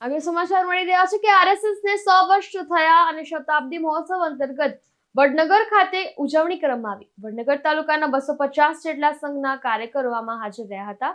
આગળ સમાચાર મળી રહ્યા છે કે આરએસએસ ને સો વર્ષ થયા અને શતાબ્દી મહોત્સવ અંતર્ગત વડનગર ખાતે ઉજવણી કરવામાં આવી. વડનગર તાલુકાના બસો પચાસ જેટલા સંઘના કાર્યકરો આમાં હાજર રહ્યા હતા.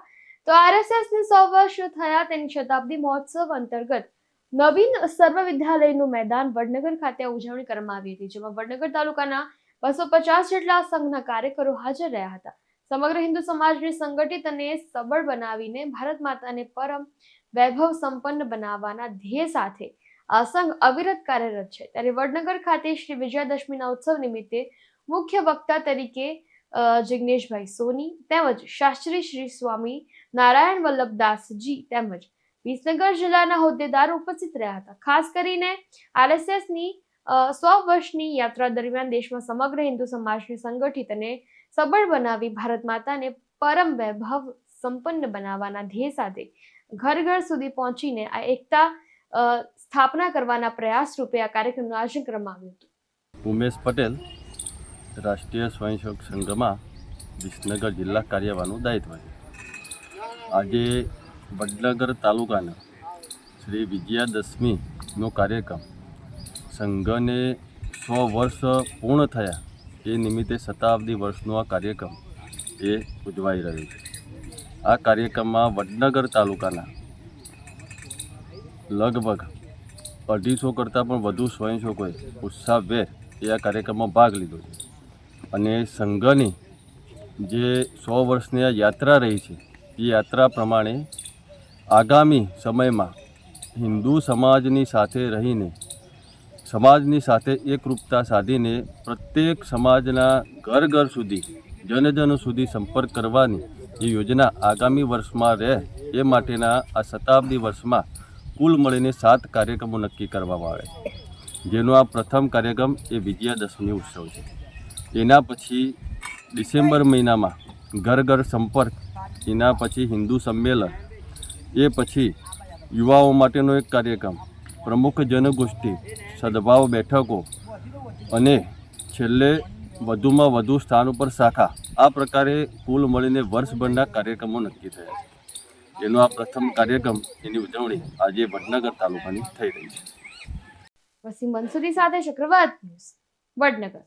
તો આરએસએસ ને સો વર્ષ થયા તેની શતાબ્દી મહોત્સવ અંતર્ગત નવીન સર્વ વિદ્યાલયનું મેદાન વડનગર ખાતે ઉજવણી કરવામાં આવી હતી, જેમાં વડનગર તાલુકાના બસો પચાસ જેટલા સંઘના કાર્યકરો હાજર રહ્યા હતા. સમગ્ર હિન્દુ સમાજને સંગઠિત અને સબળ બનાવીને ભારત માતાને પરમ વૈભવ સંપન્ન બનાવવાના ધ્યેય સાથે આ સંઘ અવિરત કાર્યરત છે. ત્યારે વડનગર ખાતે શ્રી વિજયાદશમીના ઉત્સવ નિમિત્તે મુખ્ય વક્તા તરીકે જિગ્નેશભાઈ સોની તેમજ શાસ્ત્રી શ્રી સ્વામી નારાયણ વલ્લભદાસજી તેમજ વિસનગર જિલ્લાના હોદ્દેદાર ઉપસ્થિત રહ્યા હતા. ખાસ કરીને આરએસએસની સો વર્ષની યાત્રા દરમિયાન દેશમાં સમગ્ર હિન્દુ સમાજને સંગઠિત અને સબળ બનાવી ભારત માતાને પરમ વૈભવ સંપન્ન બનાવવાના ધ્યેય સાથે ઘર ઘર સુધી પહોંચીને આ એકતા સ્થાપના કરવાના પ્રયાસ રૂપે આ કાર્યક્રમનું આયોજન કરવામાં આવ્યું હતું. ઉમેશ પટેલ રાષ્ટ્રીય સ્વયંસેવક સંઘમાં વિસનગર જિલ્લા કાર્યવાહનું દાયિત્વ છે. આજે વડનગર તાલુકાના શ્રી વિજયાદશમીનો કાર્યક્રમ સંઘને સો વર્ષ પૂર્ણ થયા. એ નિમિત્તે શતાબ્દી વર્ષનો આ કાર્યક્રમ એ ઉજવાઈ રહ્યો છે. આ કાર્યક્રમમાં વડનગર તાલુકાના લગભગ અઢીસો કરતાં પણ વધુ સ્વયંસેવકોએ ઉત્સાહભેર એ આ કાર્યક્રમમાં ભાગ લીધો છે. અને સંઘની જે સો વર્ષની આ યાત્રા રહી છે, એ યાત્રા પ્રમાણે આગામી સમયમાં હિન્દુ સમાજની સાથે રહીને સમાજની સાથે એકરૂપતા સાધીને પ્રત્યેક સમાજના ઘર ઘર સુધી જન જન સુધી સંપર્ક કરવાની એ યોજના આગામી વર્ષમાં રહે, એ માટેના આ શતાબ્દી વર્ષમાં કુલ મળીને સાત કાર્યક્રમો નક્કી કરવામાં આવે. જેનો આ પ્રથમ કાર્યક્રમ એ વિજયાદશમી ઉત્સવ છે. એના પછી ડિસેમ્બર મહિનામાં ઘર ઘર સંપર્ક, એના પછી હિન્દુ સંમેલન, એ પછી યુવાઓ માટેનો એક કાર્યક્રમ પ્રમુખ જનગોષ્ઠી, સદભાવ બેઠકો અને છેલ્લે વધુમાં વધુ સ્થાન ઉપર શાખા. આ પ્રકારે કુલ મળીને વર્ષભરના કાર્યક્રમો નક્કી થયા છે. જેનો આ પ્રથમ કાર્યક્રમ એની ઉજવણી આજે વડનગર તાલુકાની થઈ રહી છે. વસીમ મંસૂરી સાથે ચક્રવાત ન્યૂઝ, વડનગર.